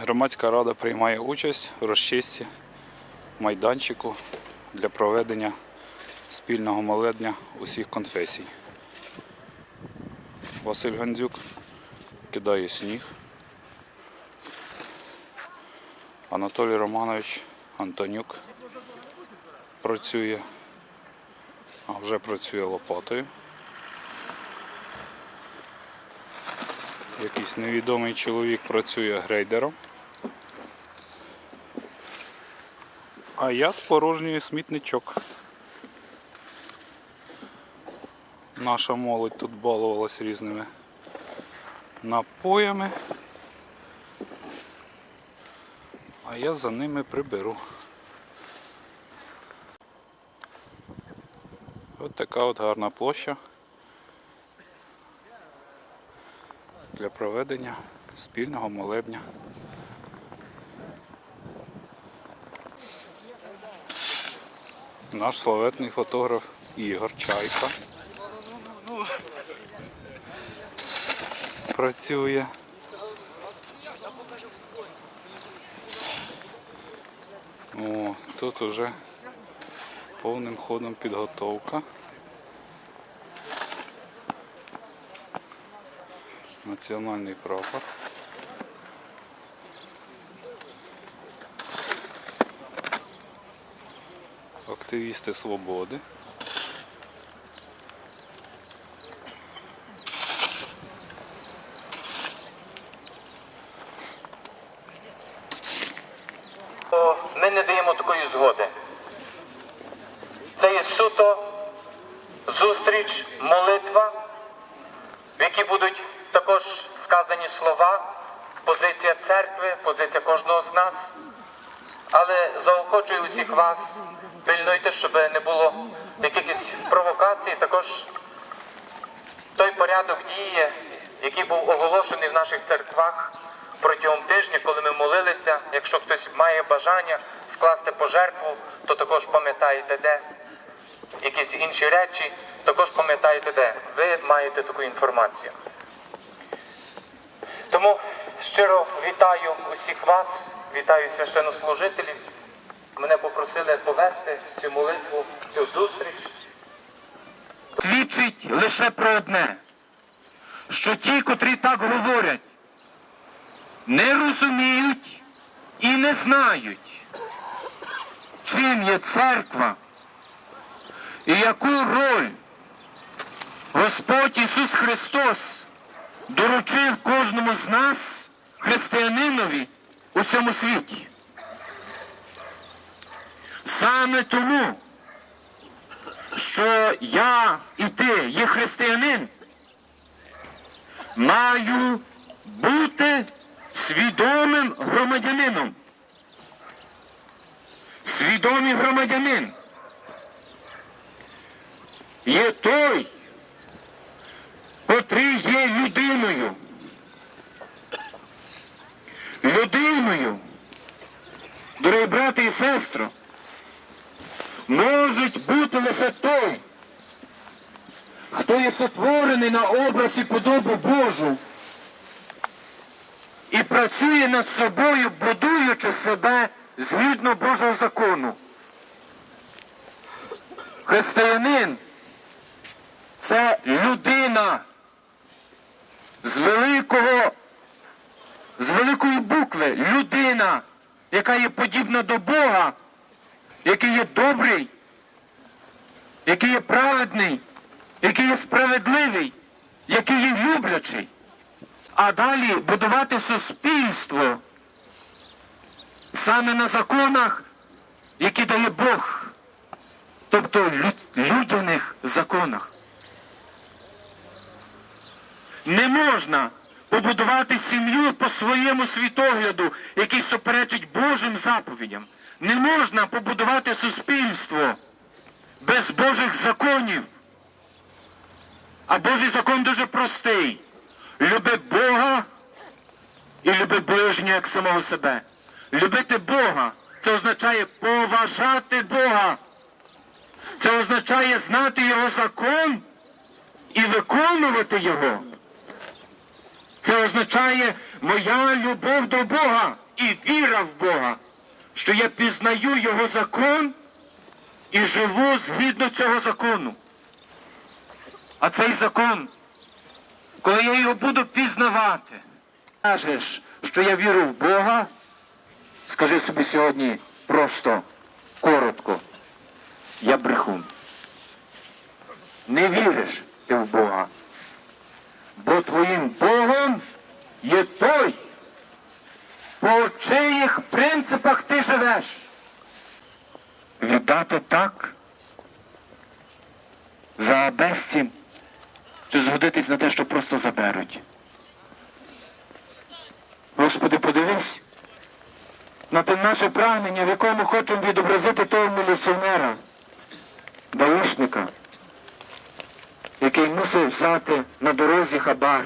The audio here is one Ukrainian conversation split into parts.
Громадська рада приймає участь у розчистці майданчику для проведення спільного молебня усіх конфесій. Василь Гандзюк кидає сніг. Анатолій Романович Антонюк працює, а вже працює лопатою. Якийсь невідомий чоловік працює грейдером. А я спорожнюю смітничок. Наша молодь тут балувалась різними напоями. А я за ними приберу. Ось така от гарна площа. для проведення спільного молебня. Наш славетний фотограф Ігор Чайка працює. О, тут уже повним ходом підготовка. Національний прапор. Активісти свободи. ми не даємо такої згоди. Це є суто зустріч, молитва, в якій будуть також сказані слова, позиція церкви, позиція кожного з нас. Але заохочую усіх вас, пильнуйте, щоб не було якихось провокацій, також той порядок дії, який був оголошений в наших церквах протягом тижня, коли ми молилися. Якщо хтось має бажання скласти пожертву, то також пам'ятаєте де. Якісь інші речі, також пам'ятаєте де. Ви маєте таку інформацію. Тому щиро вітаю усіх вас, вітаю священнослужителів. Мене попросили повести цю молитву, цю зустріч. свідчить лише про одне, що ті, котрі так говорять, не розуміють і не знають, чим є церква і яку роль Господь Ісус Христос доручив кожному з нас, християнинові, у цьому світі. Саме тому що я і ти є християнин, маю бути свідомим громадянином. Свідомий громадянин є той, котрий є людиною. Людиною, дорогі брати і сестри, можуть бути лише той, хто є сотворений на образ і подобу Божу і працює над собою, будуючи себе згідно Божого закону. Християнин це людина з великого, з великої букви, людина, яка є подібна до Бога який є добрий, який є праведний, який є справедливий, який є люблячий. А далі будувати суспільство саме на законах, які дає Бог, тобто люд- людяних законах. Не можна побудувати сім'ю по своєму світогляду, який суперечить Божим заповідям. Не можна побудувати суспільство без Божих законів. А Божий закон дуже простий. Люби Бога і люби ближнього як самого себе. Любити Бога Це означає поважати Бога. Це означає знати Його закон і виконувати Його. Це означає моя любов до Бога і віра в Бога, що я пізнаю Його закон і живу згідно цього закону. А цей закон, коли я його буду пізнавати, кажеш, що я вірю в Бога, скажи собі сьогодні просто, коротко, я брехун. Не віриш ти в Бога. Бо твоїм Богом є той, по чиїх принципах ти живеш. Віддати так за безцінь чи згодитись на те, що просто заберуть. Господи, подивись на те наше прагнення, в якому хочемо відобразити того міліціонера, даїшника, який мусив взяти на дорозі хабар,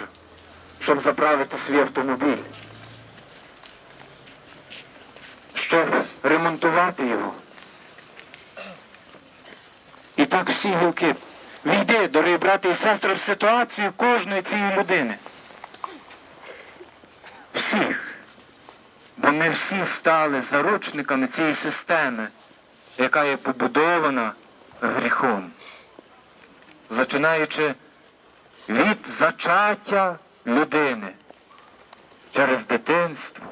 щоб заправити свій автомобіль, щоб ремонтувати його. І так всі гілки. Війди, дорогі брати і сестри, в ситуацію кожної цієї людини. Всіх. Бо ми всі стали заручниками цієї системи, яка є побудована гріхом. Зачинаючи від зачаття людини через дитинство,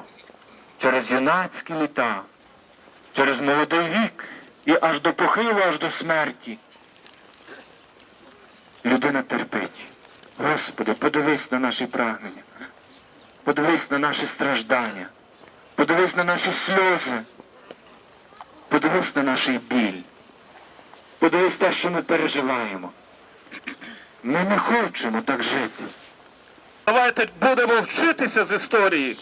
через юнацькі літа, через молодий вік і аж до похилу, аж до смерті. Людина терпить. Господи, подивись на наші прагнення, подивись на наші страждання, подивись на наші сльози, подивись на наш біль, подивись те, що ми переживаємо. Ми не хочемо так жити. Давайте будемо вчитися з історії.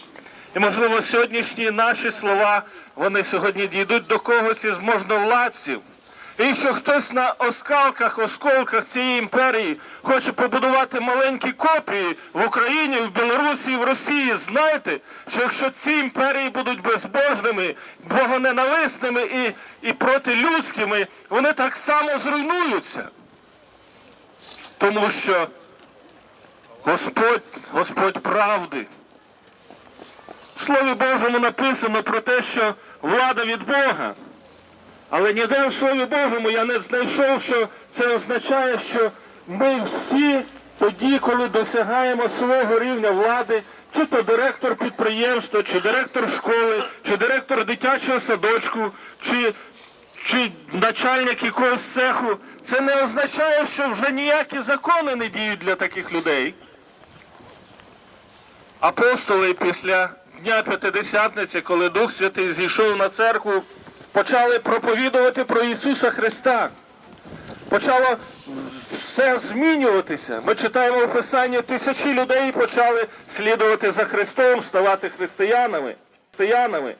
І, можливо, сьогоднішні наші слова, вони сьогодні дійдуть до когось із можновладців. І що хтось на оскалках, осколках цієї імперії хоче побудувати маленькі копії в Україні, в Білорусі в Росії. Знайте, що якщо ці імперії будуть безбожними, богоненависними і, і протилюдськими, вони так само зруйнуються. Тому що Господь, Господь правди. Слові Божому написано про те, що влада від Бога. Але ніде в Слові Божому я не знайшов, що це означає, що ми всі тоді, коли досягаємо свого рівня влади, чи то директор підприємства, чи директор школи, чи директор дитячого садочку, чи, чи начальник якогось цеху, це не означає, що вже ніякі закони не діють для таких людей. Апостоли після Дня П'ятидесятниці, коли Дух Святий зійшов на церкву, почали проповідувати про Ісуса Христа. Почало все змінюватися. Ми читаємо в Писанні, тисячі людей почали слідувати за Христом, ставати християнами. християнами.